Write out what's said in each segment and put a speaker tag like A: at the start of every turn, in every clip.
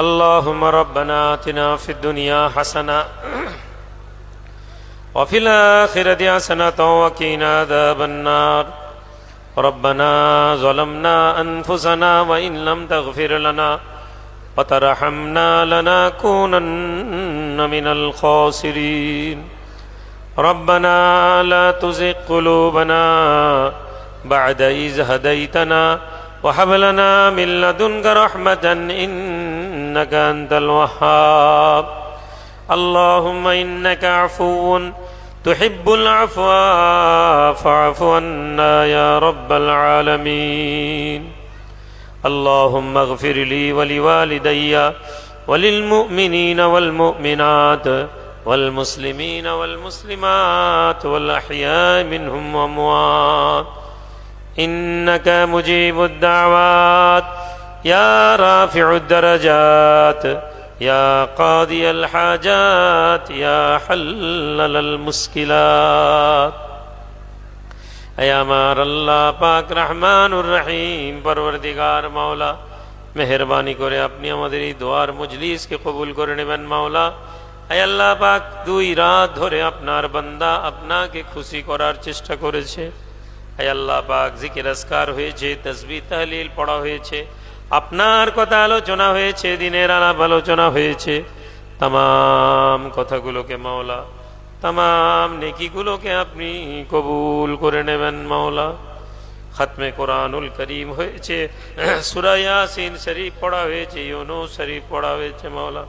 A: اللهم ربنا آتنا في الدنيا حسنة وفي الآخرة حسنة وقنا عذاب النار. ربنا ظلمنا أنفسنا وإن لم تغفر لنا وترحمنا لنكونن من الخاسرين. ربنا لا تزغ قلوبنا بعد إذ هديتنا وهب لنا من لدنك رحمة إنك أنت الوهاب. اللهم إنك عفو تحب العفو فاعف عنا يا رب العالمين. اللهم اغفر لي ولوالدي وللمؤمنين والمؤمنات والمسلمين والمسلمات والأحياء منهم وأموات. إنك مجيب الدعوات. يا رافع الدرجات يا قاضي الحاجات يا حلل المسكلات اے আমার আল্লাহ পাক রহমানুর রহিম পরবর্তীগার মাওলা মেহরবানি করে আপনি আমাদের এই দোয়ার মজলিসকে কবুল করে নেবেন মাওলা হে আল্লাহ পাক দুই রাত ধরে আপনার বান্দা আপনাকে খুশি করার চেষ্টা করেছে হে আল্লাহ পাক জিকির আসকার হয়েছে তসবি তাহলিল পড়া হয়েছে আপনার কথা আলোচনা হয়েছে, দিনের আলাপ আলোচনা হয়েছে। তাম কথাগুলোকে মাওলা তাম নেকিগুলোকে আপনি কবুল করে নেবেন মাওলা। খতমে কোরআনুল করিম হয়েছে সুরায়াসিন শরীফ পড়া হয়েছে ইউনো শরীফ পড়া হয়েছে মাওলা।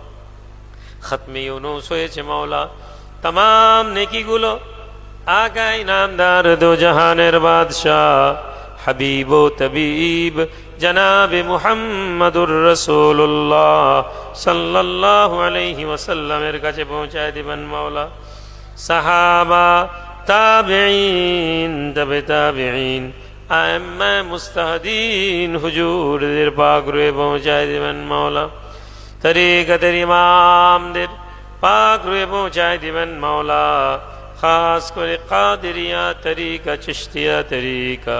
A: খতমে ইউনুস হয়েছে মাওলা। তাম নেকিগুলো আগাই নামদার দো জাহানের বাদশাহ। হাবিব ও তবিব, জনাব মুহাম্মদুর রসুল্লাহ সাল্লাল্লাহু আলাইহি ওয়াসাল্লামের কাছে পৌঁছায় দিবেন মাওলা। সাহাবা তাবেইন তবে তাবেইন আম্মা মুস্তাহদিন হুজুরদের পাক রয়ে পৌঁছায় দিবেন মাওলা। তরিকতের ইমামদের পাক রয়ে পৌঁছায় দিবেন মাওলা। খাস করে কাদিরিয়া তরিকা চিস্তিয়া তরিকা।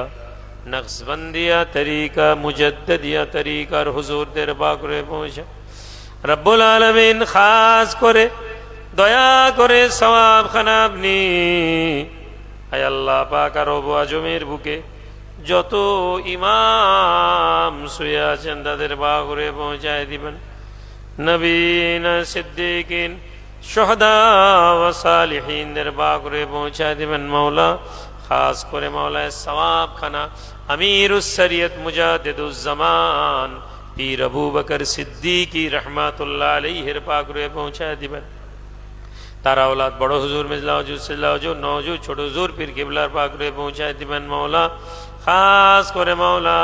A: নকশবন্দিয়া তরিকা মুজদ্দিয়া তরিকার হুজুরদের পাক রয়ে পৌঁছা রব্বুল আলমিন খাস করে দয়া করে সবাব খানা আপনি আয় আল্লাহ পাক আর আজমের বুকে যত ইমাম শুয়ে আছেন তাদের বাঘরে পৌঁছায় দিবেন নবীন সিদ্দিকিন শহদা ও সালিহিনদের বাঘরে পৌঁছায় দিবেন মাওলা খাস করে মাওলায় সওয়াব খানা আমির শরিয়ত মুজাদ্দুজ্জামান পীর আবু বকর সিদ্দিকি রহমাতুল্লাহ আলাইহির পাকরে পৌঁছায় দিবেন তারা ওলাদ বড় হুজুর মিজলা হুজুর সিল্লা হুজুর নজুর ছোট হুজুর পীর কিবলার পাকরে পৌঁছায় দিবেন মাওলা খাস করে মাওলা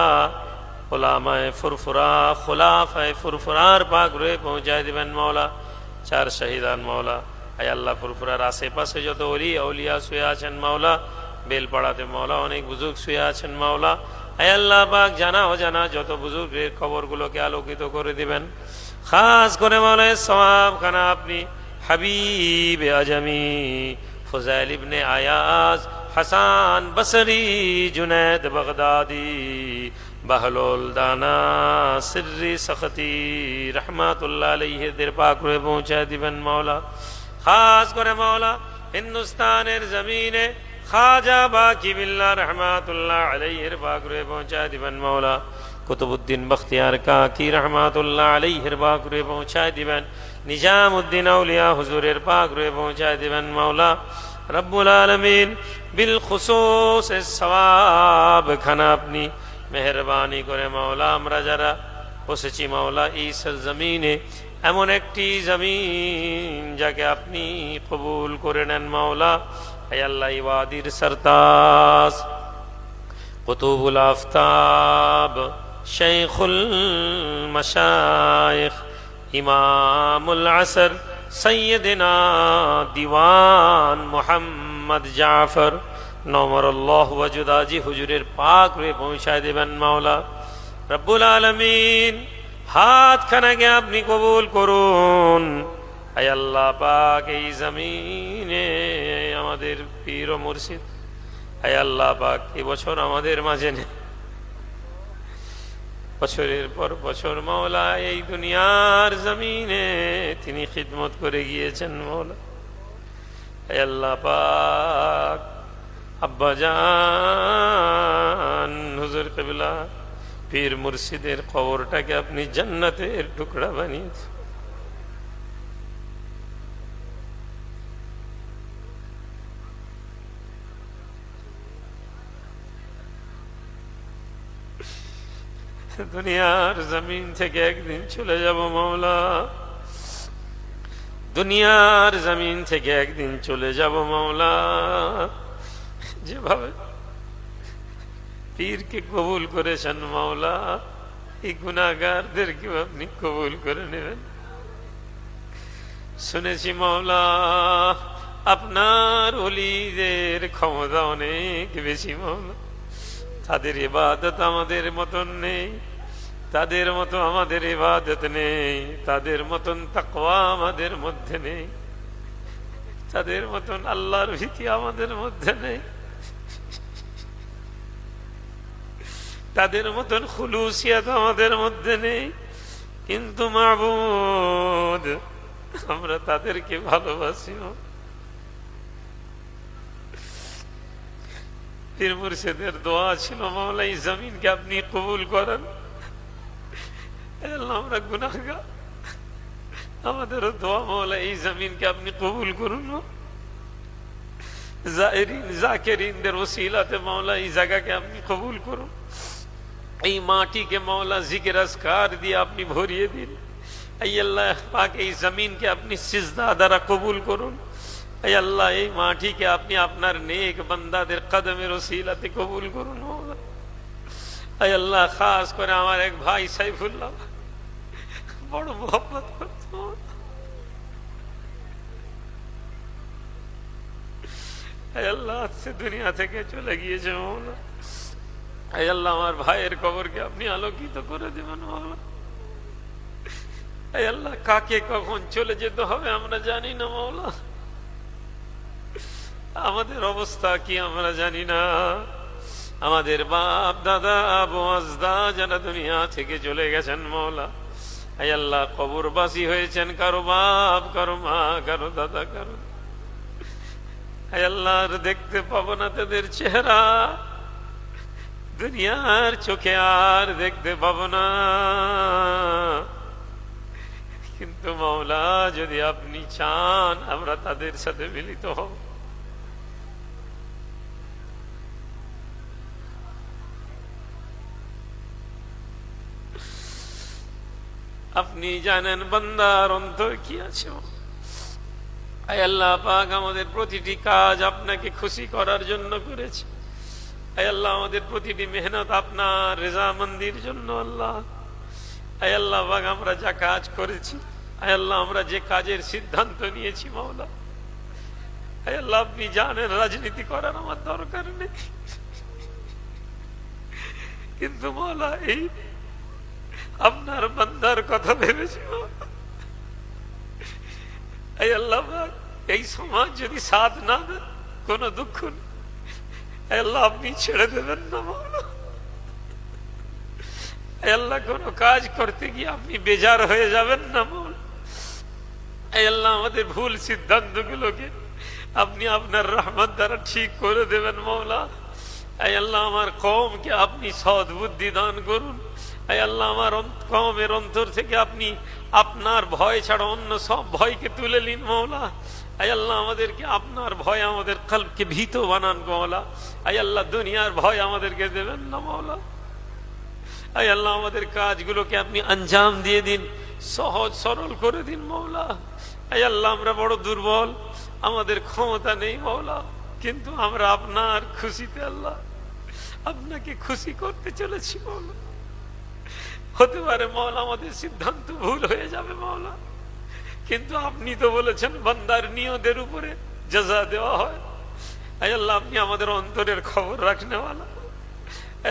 A: ওলামায় ফুরফুরা খোলাফায় ফুরফুরার পাকরে পৌঁছায় দিবেন মাওলা চার শহীদান মাওলা আয় আল্লাহ ফুরফুরার আশেপাশে যত অলি আউলিয়া শুয়ে আছেন মাওলা বেলপাড়াতে, মাওলা, অনেক বুজুর্গ শুয়ে আছেন, মাওলা। আয় আল্লাহ পাক, জানা ও জানা যত বুজুর্গের খবরগুলোকে আলোকিত করে দিবেন। খাস করে মাওলায় সবাব খানা আপনি Habib Ajami, Fuzail ibn Ayaz, Hasan Basri Junaid Baghdadi, Bahlul Dana, Sirri Saqati, রহমাতুল্লাহ আলাইহিদের পাক রয়ে পৌঁছায় দিবেন, মাওলা। খাস করে মাওলা, হিন্দুস্তানের জমিনে খাজা বাকি বিল্লাহ রহমাতুল্লাহ আলাইহির পাক রয়ে পৌঁছায় দিবেন মাওলা কুতুবুদ্দিন বখতিয়ার কাকি রহমাতুল্লাহ আলাইহির পাক রয়ে পৌঁছায় দিবেন নিজামুদ্দিন আউলিয়া হুজুরের পাক রয়ে পৌঁছায় দিবেন মাওলা রব্বুল আলমিন বিল খুশুস সওয়াব খানা আপনি মেহরবানি করে মাওলা আমরা যারা বসেছি মাওলা এই জমিনে এমন একটি জমিন যাকে আপনি কবুল করে নেন মাওলা হে সরতাজ। কুতুবুল আফতাব শেখুল সৈয়দিনা দিওয়ান মোহাম্মদ জাফর। হুজুরের পাক রে পৌঁছায় দেবেন মাওলা। রব্বুল আলমিন হাত খানাকে আপনি কবুল করুন। আল্লাহ পাক, এই জমিনে আমাদের পীর ও মুর্শিদ। আয় আল্লাহ পাক এবছর আমাদের মাঝে নেই। বছরের পর বছর মাওলা, এই দুনিয়ার জমিনে তিনি খিদমত করে গিয়েছেন মাওলা। হে আল্লাহ পাক আব্বাজান হুজুর কবিলা, পীর মুর্শিদের কবরটাকে আপনি জান্নাতের টুকরা বানিয়েছেন। দুনিয়ার জমিন থেকে একদিন চলে যাব, মাওলা। দুনিয়ার জমিন থেকে একদিন চলে যাব, মাওলা। যেভাবে পীরকে কবুল করেছেন, মাওলা, এই গুণাগারদেরকেও আপনি কবুল করে নেবেন? শুনেছি, মাওলা, আপনার অলিদের ক্ষমতা অনেক বেশি, মাওলা। তাদের ইবাদত আমাদের মতন নেই। তাদের মতো আমাদের ইবাদত নেই। তাদের মতন তাকওয়া আমাদের মধ্যে নেই। তাদের মতন আল্লাহর ভীতি আমাদের মধ্যে নেই। তাদের মতন খুলুসিয়াত আমাদের মধ্যে নেই। কিন্তু মাবুদ, আমরা তাদেরকে ভালোবাসি পীর মুর্শিদের দোয়া ছিল মামলা এই জমিনকে আপনি কবুল করেন। আমরা গুনাহগার। আমাদের দোয়া মামলা এই জমিনকে আপনি কবুল করুন। এই জায়গাকে আপনি কবুল করুন। এই মাটিকে দিয়ে আপনি ভরিয়ে দিন। এই আল্লাহ, পাক এই জমিনকে আপনি সিজদা দ্বারা কবুল করুন। আল্লাহ, এই মাটিকে আপনি আপনার নেক বান্দাদের কদমের ওসিলাতে কবুল করুন। আল্লাহ, খাস করে আমার এক ভাই সাইফুল্লাহ। বড় মোহাম্মত করত। দুনিয়া থেকে চলে গিয়েছে মৌলা। আমার ভাইয়ের কবরকে আপনি আলোকিত করে দেবেন মৌলা। কাকে কখন চলে যেতে হবে আমরা জানি না মৌলা। আমাদের অবস্থা কি আমরা জানি না। আমাদের বাপ, দাদা, আবু, আজদা যারা দুনিয়া থেকে চলে গেছেন মৌলা আই আল্লাহ, কবরবাসী হয়েছেন, কারও বাপ, কারও মা, কারও দাদা, কারও আই আল্লাহর দেখতে পাবো না তাদের চেহারা। দুনিয়ার চোখে আর দেখতে পাবো না। কিন্তু মাওলা, যদি আপনি চান, আমরা তাদের সাথে মিলিত হব। আপনি জানেন বান্দার অন্তর কি আছে? আয় আল্লাহ পাক আমাদের প্রতিটি কাজ আপনাকে খুশি করার জন্য করেছে। আয় আল্লাহ আমাদের প্রতিটি মেহনত আপনার রেজামন্দির জন্য আল্লাহ। আয় আল্লাহ পাক আমরা যা কাজ করেছি, আয় আল্লাহ আমরা যে কাজের সিদ্ধান্ত নিয়েছি মাওলা। আয় আল্লাহ আপনি জানেন রাজনীতি করার আমার দরকার নেই। কিন্তু মাওলা, এই আপনার বান্দার কথা ভেবেছি এই আল্লাহ এই সমাজ যদি সাথ না দেন কোন দুঃখ নেই। আল্লাহ, আপনি ছেড়ে দেবেন না আল্লাহ, কোন কাজ করতে গিয়ে আপনি বেজার হয়ে যাবেন না মৌল আল্লাহ, আমাদের ভুল সিদ্ধান্ত গুলোকে আপনি আপনার রহমত দ্বারা ঠিক করে দেবেন মৌলা। আল্লাহ, আমার কমকে আপনি সদ বুদ্ধি দান করুন। আল্লাহ, আমার কমের অন্তর থেকে আপনি আপনার ভয় ছাড়া অন্য সব ভয়কে তুলে নিন মৌলা। আয় আমাদেরকে আপনার ভয় আমাদের কল্পকে ভীত বানান মৌলা। আয় আল্লাহ, দুনিয়ার ভয় আমাদেরকে দেবেন না মৌলা। আয় আল্লাহ, আমাদের কাজগুলোকে আপনি আঞ্জাম দিয়ে দিন, সহজ সরল করে দিন মৌলা। আয় আল্লাহ, আমরা বড় দুর্বল, আমাদের ক্ষমতা নেই মৌলা, কিন্তু আমরা আপনার খুশিতে আল্লাহ, আপনাকে খুশি করতে চলেছি মৌলা। হতে পারে মৌলা আমাদের সিদ্ধান্ত ভুল হয়ে যাবে মৌলা কিন্তু আপনি তো বলেছেন বান্দার নিয়তের উপরে যাজা দেওয়া হয়। আল্লাহ, আপনি আমাদের অন্তরের খবর রাখনেওয়ালা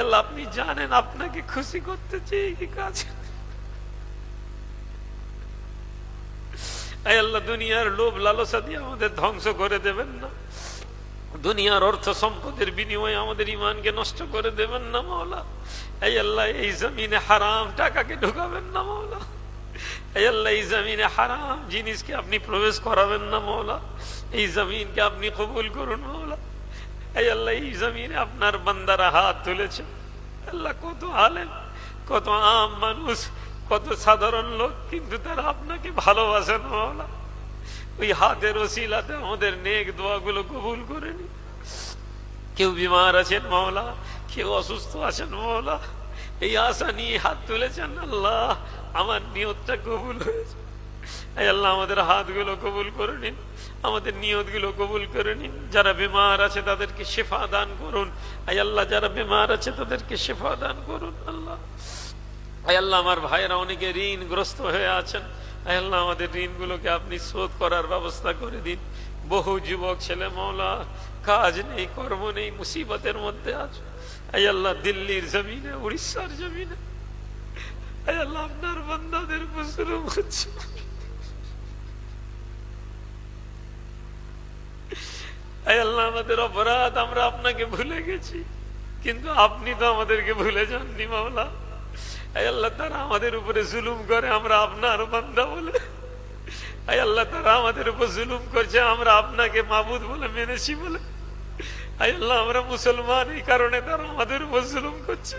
A: আল্লাহ, আপনি জানেন আপনাকে খুশি করতে চেয়ে কি কাজ। আল্লাহ, দুনিয়ার লোভ লালসা দিয়ে আমাদের ধ্বংস করে দেবেন না। দুনিয়ার অর্থ সম্পদের বিনিময়ে আমাদের ইমানকে নষ্ট করে দেবেন না মাওলা। এই আল্লাহ, এই জমিনে হারাম টাকাকে ঢুকাবেন না মাওলা। এই আল্লাহ, এই জমিনে হারাম জিনিসকে আপনি প্রবেশ করাবেন না মাওলা। এই জমিনকে আপনি কবুল করুন মাওলা। এই আল্লাহ, এই জমিনে আপনার বান্দারা হাত তুলেছে। আল্লাহ কত আলেন কত আম মানুষ, কত সাধারণ লোক, কিন্তু তারা আপনাকে ভালোবাসেন মাওলা। ওই হাতের ওসিলাতে আমাদের নেক দোয়াগুলো কবুল করে নি। কেউ বিমার আছেন মাওলা, কেউ অসুস্থ আছেন মাওলা, এই আশা নিয়ে হাত তুলেছেন আল্লাহ, আমার নিয়তটা কবুল হয়েছে। আল্লাহ, আমাদের হাতগুলো কবুল করে নিন, আমাদের নিয়তগুলো কবুল করে নিন। যারা বিমার আছে তাদেরকে শেফা দান করুন। আই আল্লাহ, যারা বিমার আছে তাদেরকে শেফা দান করুন আল্লাহ। আল্লাহ, আমার ভাইয়েরা অনেকে ঋণগ্রস্ত হয়ে আছেন। আল্লাহ আমাদের ঋণগুলোকে আপনি শোধ করার ব্যবস্থা করে দিন। বহু যুবক ছেলে মৌলা কাজ নেই, কর্ম নেই, মুসিবতের মধ্যে আছে। আল্লাহ, দিল্লির জমিনে, উড়িষ্যার জমিনে। আল্লাহ, আপনার বান্দাদের মুসলুম হচ্ছে। আল্লাহ, আমাদের অপরাধ, আমরা আপনাকে ভুলে গেছি। কিন্তু আপনি তো আমাদেরকে ভুলে যাননি আই আল্লাহ তারা আমাদের উপরে জুলুম করে, আমরা আপনার বান্দা বলে। আল্লাহ তারা আমাদের উপর জুলুম করছে, আমরা আপনাকে মাবুদ বলে মেনেছি বলে। আল্লাহ, আমরা মুসলমান, এই কারণে তারা আমাদের উপর জুলুম করছে।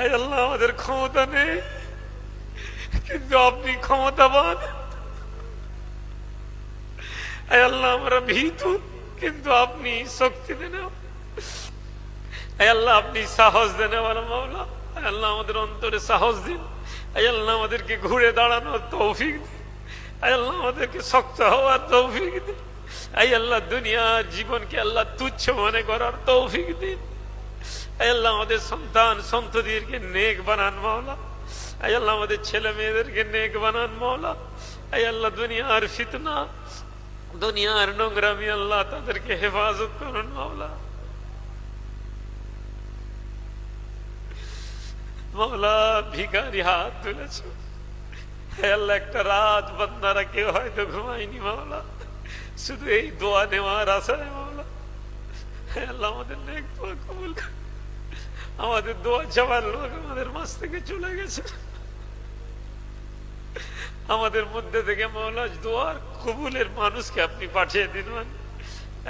A: আল্লাহ, আমাদের ক্ষমতা নেই। কিন্তু আপনি ক্ষমতাবান। আল্লাহ, আমরা ভীতু, কিন্তু আপনি শক্তি দেন। আই আল্লাহ, আপনি সাহস দেন, মাওলা। আয় আল্লাহ আমাদের অন্তরে সাহস দিন। আল্লাহ আমাদেরকে ঘুরে দাঁড়ানোর তৌফিক দিন। আল্লাহ আমাদেরকে শক্ত হওয়ার তৌফিক দিন। আই আল্লাহ দুনিয়ার জীবনকে আল্লাহ তুচ্ছ মনে করার তৌফিক দিন। আল্লাহ আমাদের সন্তান সন্ততিদেরকে নেক বানান মাওলা। আয় আল্লাহ আমাদের ছেলে মেয়েদেরকে নেক বানান মাওলা। আয় আল্লাহ দুনিয়ার ফিতনা, দুনিয়ার নোংরামি আল্লাহ তাদেরকে হেফাজত করুন মাওলা। মাওলা ভিখারি হাত তুলেছ। একটা রাত বন্দারা কেউ হয়তো ঘুমায়নি মাওলা শুধু এই দোয়া নেওয়ার আশায় মাওলা আমাদের নেক আমাদের দোয়া চাওয়ার লোক আমাদের মাছ থেকে চলে গেছে। আমাদের মধ্যে থেকে মাওলা দোয়ার কবুলের মানুষকে আপনি পাঠিয়ে দিন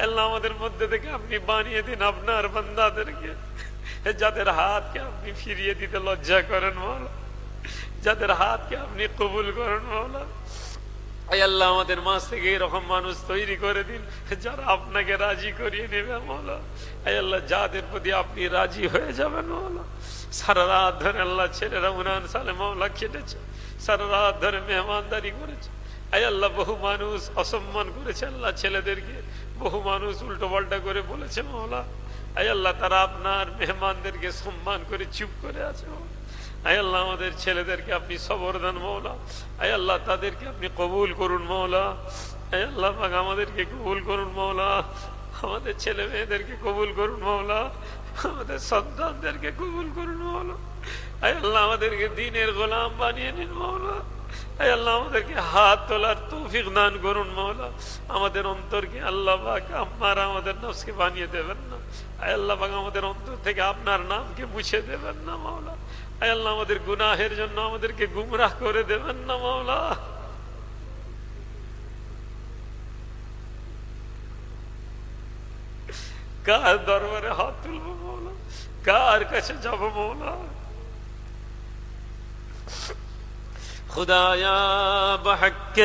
A: আল্লাহ, আমাদের মধ্যে থেকে আপনি বানিয়ে দিন আপনার বান্দাদেরকে। যাদের হাতকে আপনি ফিরিয়ে দিতে লজ্জা করেন মাওলা, যাদের হাতকে আপনি কবুল করেন মাওলা আল্লাহ আমাদের মাছ থেকে এরকম মানুষ তৈরি করে দিন যারা আপনাকে রাজি করিয়ে নেবে মাওলা। আল্লাহ যাদের প্রতি আপনি রাজি হয়ে যাবেন মাওলা। সারা রাত ধরে আল্লাহ ছেলেরা উনান সালে মাওলা খেটেছে, সারা রাত ধরে মেহমানদারি করেছে। আয় আল্লাহ বহু মানুষ অসম্মান করেছে আল্লাহ ছেলেদেরকে, বহু মানুষ উল্টো পাল্টা করে বলেছে মাওলা। আয় তারা আপনার মেহমানদেরকে সম্মান করে চুপ করে আছে। আয় আল্লাহ, আমাদের ছেলেদেরকে আপনি সবরদান মৌলা। আয় আল্লাহ, তাদেরকে আপনি কবুল করুন মৌলা। আয় আল্লাহ আমাদেরকে কবুল করুন মৌলা। আমাদের ছেলে মেয়েদেরকে কবুল করুন মৌলা। আমাদের সন্তানদেরকে কবুল করুন মৌলা। আয় আমাদেরকে দিনের গোলাম বানিয়ে নিন মৌলা। আল্লাহ, আমাদেরকে হাত তোলার তৌফিক দান করুন মৌলা আমাদের অন্তরকে আল্লাহ পাক আমার আমাদের নফসকে বানিয়ে দেবেন না। আল্লাহ পাক আমাদের অন্তর থেকে আপনার নামকে মুছে দেবেন না মাওলা। আল্লাহ, আমাদের গুনাহের জন্য আমাদেরকে গুমরাহ করে দেবেন না মাওলা। কার দরবারে হাত তুলবো মাওলা? কার কাছে যাব خدایا بحق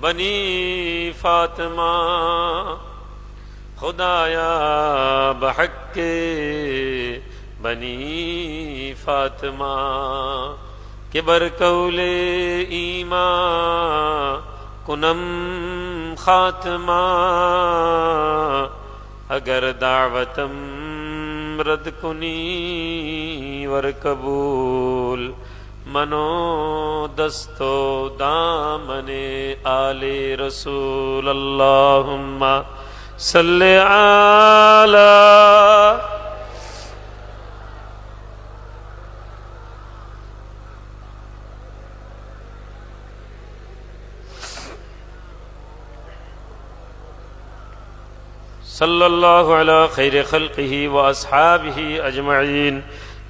A: بنی فاطمہ۔ خدایا بحق بنی فاطمہ۔ کہ برکول ایمان کنم خاتمہ۔ اگر دعوتم رد کنی ور قبول۔ منو دستو دامن آل رسول اللہم صلی على صلی اللہ على خیر خلقہ و اصحابہ اجمعین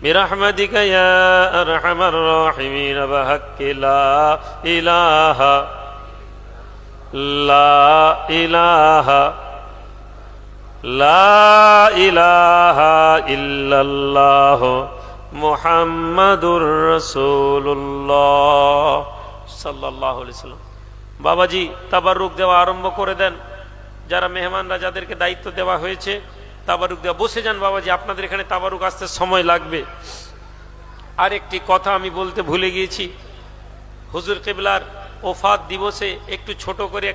A: برحمتك يا أرحم الراحمين بحق لا إله لا إله لا إله إلا الله محمد رسول الله صلى الله عليه وسلم বাবাজি তাবারুক দেওয়া আরম্ভ করে দেন যারা মেহমানরা যাদেরকে দায়িত্ব দেওয়া হয়েছে তাবারুক দেওয়া। বসে যান বাবাজি, আপনাদের এখানে তাবারুক আসতে সময় লাগবে। আর একটি কথা আমি বলতে ভুলে গিয়েছি। হুজুর কেবলার ওফাত দিবসে একটু ছোট করে